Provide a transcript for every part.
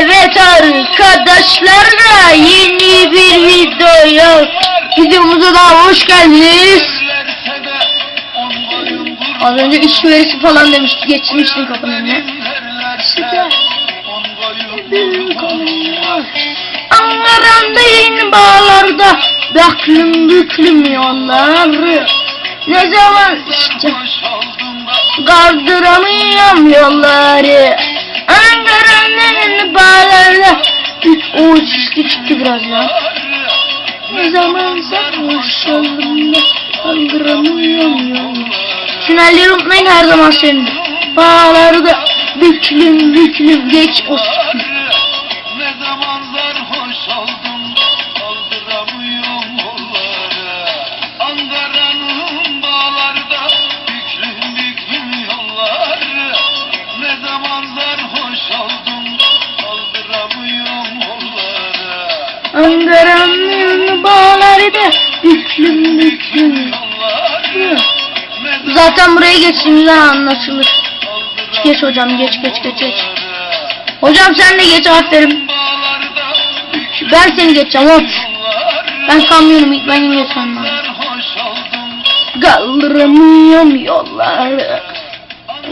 Evet arkadaşlar yeni bir videoya videomuza daha hoş geldiniz. Az önce iş verisi falan demişti geçmiştim kapının önüne. Ankara'nda yeni bağlarda Baklım büklüm yollar Ne zaman işte Kaldıramıyorum yolları bağlarda O şişti çıktı biraz ya. Ne zaman sarhoş oldum da Kaldıramıyorum Tünelleri unutmayın her zaman senin Bağlarda büklüm büklüm geç o şişti Ankara'nın bağlarda büklüm büklüm zaman Zaten buraya geçtiğimizden anlaşılır. Geç hocam geç geç geç geç. Hocam sen de geç aferin. Büklüm Ben seni geçeceğim hop. Ben kamyonum ilk benim geçmem lazım. Kaldıramıyorum yolları.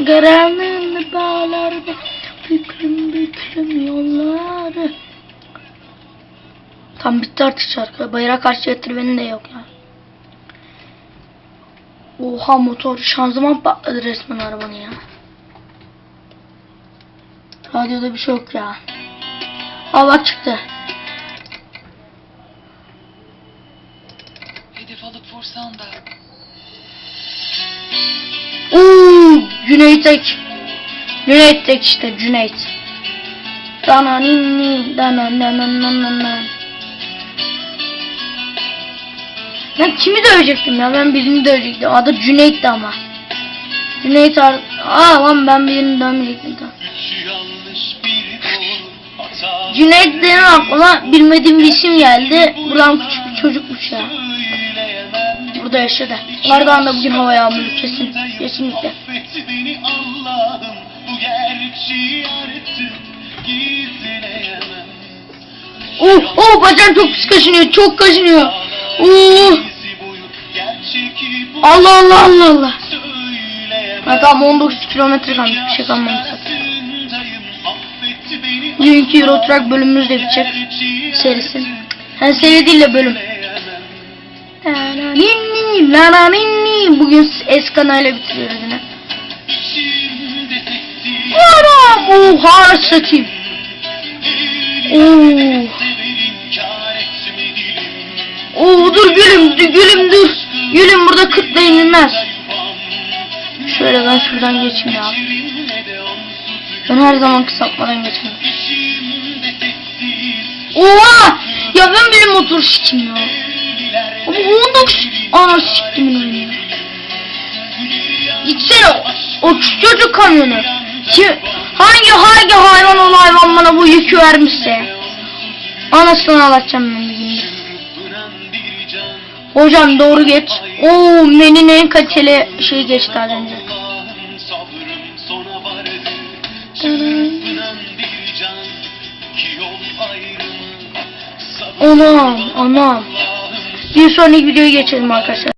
Karanlık bağlarda büklüm büklüm yolları. Tam bitti artık şarkı. Bayrağa karşı yatır beni de yok ya. Oha motor şanzıman patladı resmen arabanın ya. Radyoda bir şey yok ya. Aa bak çıktı. Hedef alıp vursan da Uuu Cüneyt Ek. Cüneyt Ek işte Cüneyt. Dana ninni dana dana dana dana. Ben kimi dövecektim ya? Ben birini dövecektim. Adı Cüneyt'ti ama. Cüneyt ar... Aa lan ben birini dövmeyecektim. Tamam. Cüneyt benim aklıma bilmediğim bir isim geldi. Buradan küçük bir çocukmuş ya. Burada yaşadı. Ardahan'da bugün hava yağmurlu kesin. Kesinlikle. Oh oh bacağım çok pis kaşınıyor. Çok kaşınıyor. Allah Allah Allah Allah. Ha tamam 19 kilometre kalmış bir şey kalmamış zaten. Bugünkü Euro Truck bölümümüz de bitecek. Serisi. Ha seri değil de bölüm. Bugün Eskana ile bitiriyoruz yine. Anam oha satayım. Oo. Dur gülüm dur, gülüm dur. Gülüm burada kıtla inilmez. Şöyle ben şuradan geçeyim ya. Ben her zaman kısaltmadan geçerim. Oha! Ya ben benim motor sikim ya. Ama 19 ana siktim onu ya. Gitsene o, çocuk kamyonu. Ki, hangi hangi hayvan o hayvan bana bu yükü vermişse. Anasını ağlatacağım ben bir gün. Hocam doğru geç. Oo menin en kaliteli şey geçti az önce. Anam anam. Bir sonraki videoya geçelim arkadaşlar.